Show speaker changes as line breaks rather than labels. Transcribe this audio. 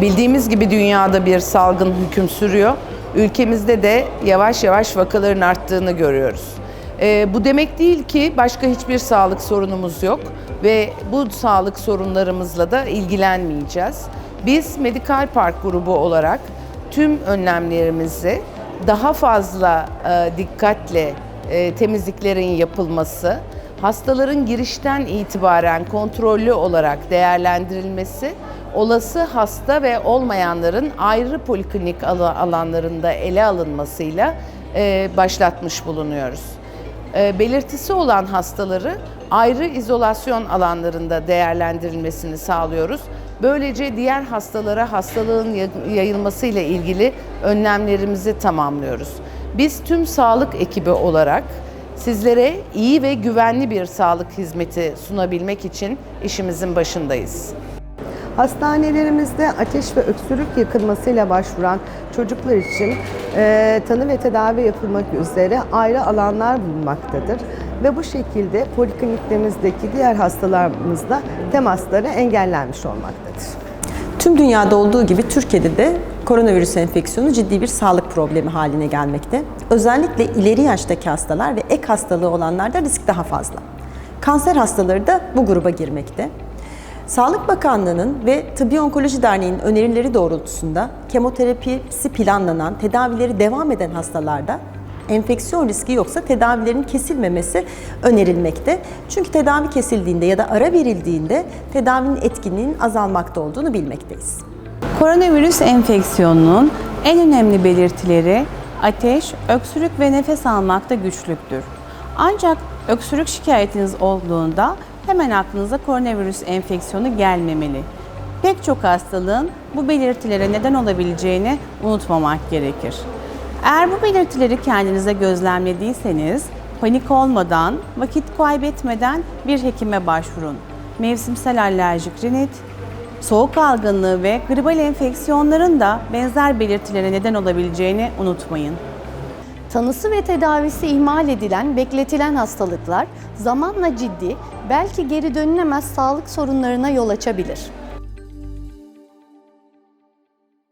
Bildiğimiz gibi dünyada bir salgın hüküm sürüyor. Ülkemizde de yavaş yavaş vakaların arttığını görüyoruz. Ee, bu demek değil ki başka hiçbir sağlık sorunumuz yok ve bu sağlık sorunlarımızla da ilgilenmeyeceğiz. Biz Medikal Park grubu olarak tüm önlemlerimizi daha fazla e, dikkatle e, temizliklerin yapılması, hastaların girişten itibaren kontrollü olarak değerlendirilmesi, olası hasta ve olmayanların ayrı poliklinik ala- alanlarında ele alınmasıyla e, başlatmış bulunuyoruz. E, belirtisi olan hastaları ayrı izolasyon alanlarında değerlendirilmesini sağlıyoruz. Böylece diğer hastalara hastalığın yay- yayılmasıyla ilgili önlemlerimizi tamamlıyoruz. Biz tüm sağlık ekibi olarak sizlere iyi ve güvenli bir sağlık hizmeti sunabilmek için işimizin başındayız.
Hastanelerimizde ateş ve öksürük yakınmasıyla başvuran çocuklar için e, tanı ve tedavi yapılmak üzere ayrı alanlar bulunmaktadır. Ve bu şekilde polikliniklerimizdeki diğer hastalarımızla temasları engellenmiş olmaktadır.
Tüm dünyada olduğu gibi Türkiye'de de koronavirüs enfeksiyonu ciddi bir sağlık problemi haline gelmekte. Özellikle ileri yaştaki hastalar ve ek hastalığı olanlarda risk daha fazla. Kanser hastaları da bu gruba girmekte. Sağlık Bakanlığı'nın ve Tıbbi Onkoloji Derneği'nin önerileri doğrultusunda kemoterapisi planlanan, tedavileri devam eden hastalarda enfeksiyon riski yoksa tedavilerin kesilmemesi önerilmekte. Çünkü tedavi kesildiğinde ya da ara verildiğinde tedavinin etkinliğinin azalmakta olduğunu bilmekteyiz.
Koronavirüs enfeksiyonunun en önemli belirtileri ateş, öksürük ve nefes almakta güçlüktür. Ancak öksürük şikayetiniz olduğunda hemen aklınıza koronavirüs enfeksiyonu gelmemeli. Pek çok hastalığın bu belirtilere neden olabileceğini unutmamak gerekir. Eğer bu belirtileri kendinize gözlemlediyseniz panik olmadan, vakit kaybetmeden bir hekime başvurun. Mevsimsel alerjik rinit, Soğuk algınlığı ve gribal enfeksiyonların da benzer belirtilere neden olabileceğini unutmayın.
Tanısı ve tedavisi ihmal edilen, bekletilen hastalıklar zamanla ciddi, belki geri dönülemez sağlık sorunlarına yol açabilir.